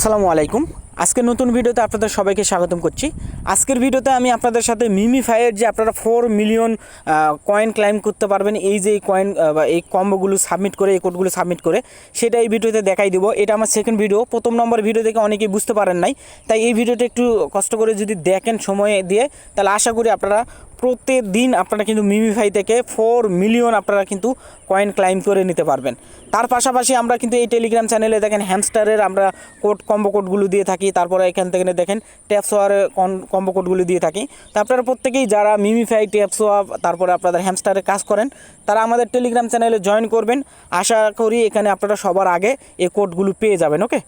আসসালামু আলাইকুম। আজকের নতুন ভিডিওতে আপনাদের সবাইকে স্বাগতম করছি। আজকের ভিডিওতে আমি আপনাদের সাথে মিমি মিমিফাইয়ের যে আপনারা ফোর মিলিয়ন কয়েন ক্লাইম করতে পারবেন, এই যে কয়েন বা এই কম্বোগুলো সাবমিট করে, এই কোডগুলো সাবমিট করে, সেটা এই ভিডিওতে দেখাই দিব। এটা আমার সেকেন্ড ভিডিও প্রথম নম্বর ভিডিও দেখে অনেকেই বুঝতে পারেন নাই। তাই এই ভিডিওটা একটু কষ্ট করে যদি দেখেন সময় দিয়ে, তাহলে আশা করি আপনারা প্রত্যেকদিন আপনারা কিন্তু মিমিফাই থেকে ফোর মিলিয়ন আপনারা কিন্তু কয়েন ক্লাইম করে নিতে পারবেন। তার পাশাপাশি আমরা কিন্তু এই টেলিগ্রাম চ্যানেলে দেখেন হ্যামস্টারের আমরা কোড কম্বো কোডগুলো দিয়ে থাকি, তারপরে এখান থেকে দেখেন ট্যাপসোয়ারের কম্বো কোডগুলো দিয়ে থাকি। তো আপনারা প্রত্যেকেই যারা মিমিফাই ট্যাপসোয়া তারপরে আপনাদের হ্যামস্টারে কাজ করেন, তারা আমাদের টেলিগ্রাম চ্যানেলে জয়েন করবেন। আশা করি এখানে আপনারা সবার আগে এই কোডগুলো পেয়ে যাবেন ওকে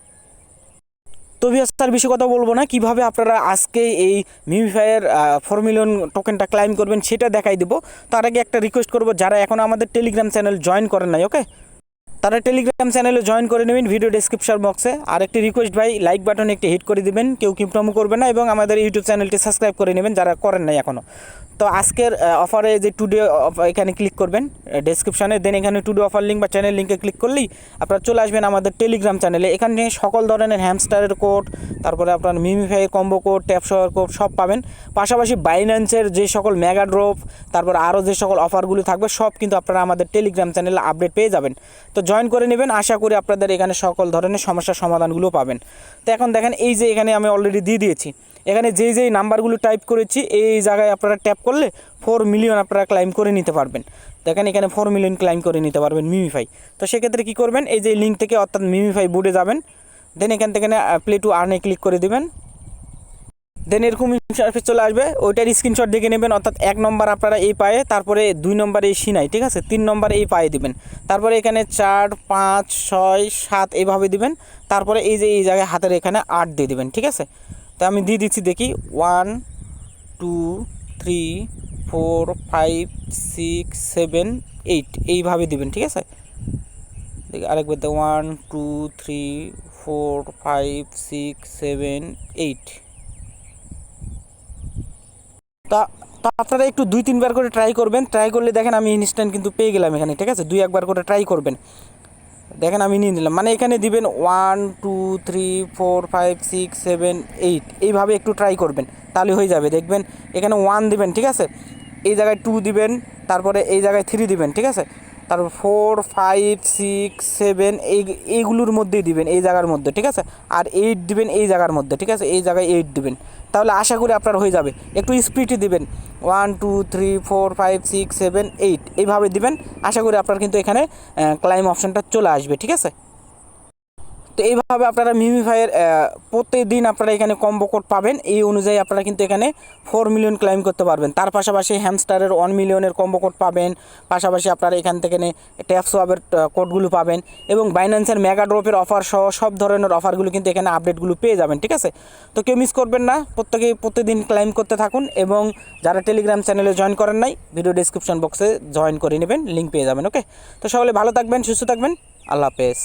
তো ভিয়াস তার বেশি কথা বলব না। কীভাবে আপনারা আজকে এই মিমিফায়ের ফোর টোকেনটা ক্লাইম করবেন, সেটা দেখাই দেবো। তার আগে একটা রিকোয়েস্ট করব, যারা এখন আমাদের টেলিগ্রাম চ্যানেল জয়েন করেন নাই ওকে তারা টেলিগ্রাম চ্যানেলে জয়েন করে নেবেন ভিডিও ডেসক্রিপশন বক্সে আর একটি রিকোয়েস্ট ভাই লাইক বাটনে একটি হিট করে দিবেন, কেউ কিপটমো করবে না এবং আমাদের ইউটিউব চ্যানেলটি সাবস্ক্রাইব করে নেবেন যারা করেন নাই এখনও তো আজকের অফারে যে টুডে এখানে ক্লিক করবেন ডেসক্রিপশনে দেন এখানে টুডে অফার লিঙ্ক বা চ্যানেল লিঙ্কে ক্লিক করলেই আপনারা চলে আসবেন আমাদের টেলিগ্রাম চ্যানেলে এখানে সকল ধরনের হ্যামস্টারের কোড তারপরে আপনার MemeFi combo code TapSwap code সব পাবেন। পাশাপাশি বাইন্যান্সের যে সকল মেগা ড্রপ তারপর আরও যে সকল অফারগুলো থাকবে, সব কিন্তু আপনারা আমাদের টেলিগ্রাম চ্যানেলে আপডেট পেয়ে যাবেন। তো জয়েন করে নেবেন। আশা করি আপনাদের এখানে সকল ধরনের সমস্যার সমাধানগুলো পাবেন। তো এখন দেখেন, এই যে এখানে আমি অলরেডি দিয়ে দিয়েছি। এখানে যেই যেই নাম্বারগুলো টাইপ করেছি, এই জায়গায় আপনারা ট্যাপ করলে ফোর মিলিয়ন আপনারা ক্লাইম করে নিতে পারবেন। দেখেন এখানে ফোর মিলিয়ন ক্লাইম করে নিতে পারবেন মিমিফাই তো সেক্ষেত্রে কী করবেন? এই যে লিঙ্ক থেকে অর্থাৎ মিমিফাই বোর্ডে যাবেন। দেন এখান থেকে প্লে টু আর্নে ক্লিক করে দেবেন। দেন এরকম ইন্টারফেস চলে আসবে। ওইটার স্ক্রিনশট দেখে নেবেন, অর্থাৎ এক নম্বর আপনারা এই পায়ে, তারপরে দুই নম্বর এই সিনাই, ঠিক আছে? তিন নম্বর এই পায়ে দিবেন। তারপরে এখানে চার, পাঁচ, ছয়, সাত এইভাবে দিবেন। তারপরে এই যে, এই জায়গায় হাতের এখানে আট দিয়ে দিবেন, ঠিক আছে? তো আমি দিয়ে দিচ্ছি, দেখি one two three four five six seven eight এইভাবে দিবেন, ঠিক আছে? দেখি, আরেকবার one two three four five six seven eight তা তা আপনারা একটু দুই, তিনবার করে ট্রাই করবেন। ট্রাই করলে দেখেন আমি ইনস্ট্যান্ট কিন্তু পেয়ে গেলাম এখানে, ঠিক আছে? দুই, একবার করে ট্রাই করবেন। দেখেন আমি নিয়ে নিলাম। মানে এখানে দিবেন one two three four five six seven eight এইভাবে একটু ট্রাই করবেন, তাহলে হয়ে যাবে। দেখবেন এখানে ওয়ান দিবেন, ঠিক আছে? এই জায়গায় টু দিবেন, তারপরে এই জায়গায় থ্রি দিবেন, ঠিক আছে? তারপর ফোর ফাইভ সিক্স সেভেন এই, এইগুলোর মধ্যেই দিবেন, এই জায়গার মধ্যে, ঠিক আছে? আর এইট দিবেন এই জায়গার মধ্যে, ঠিক আছে? এই জায়গায় এইট দিবেন। তাহলে আশা করি আপনার হয়ে যাবে। একটু স্পিডে দিবেন। One two three four five six seven eight এইভাবে দিবেন। আশা করি আপনার কিন্তু এখানে ক্লাইম অপশানটা চলে আসবে, ঠিক আছে? তো এইভাবে আপনারা মিমিফাইয়ের প্রত্যেকদিন আপনারা এখানে কম্বো কোড পাবেন। এই অনুযায়ী আপনারা কিন্তু এখানে ফোর মিলিয়ন ক্লাইম করতে পারবেন। তার পাশাপাশি হ্যামস্টারের ওয়ান মিলিয়নের কম্বো কোড পাবেন। পাশাপাশি আপনারা এখান থেকে ট্যাপসোয়াবের কোডগুলো পাবেন। এবং বাইন্যান্সের মেগা ড্রপের অফার সহ সব ধরনের অফারগুলো কিন্তু এখানে আপডেটগুলো পেয়ে যাবেন, ঠিক আছে? তো কেউ মিস করবেন না। প্রত্যেকেই প্রত্যেকদিন ক্লাইম করতে থাকুন এবং যারা টেলিগ্রাম চ্যানেলে জয়েন করেন নাই ভিডিও ডিসক্রিপশন বক্সে জয়েন করে নেবেন লিঙ্ক পেয়ে যাবেন ওকে তো সকলে ভালো থাকবেন, সুস্থ থাকবেন। আল্লাহ হাফেজ।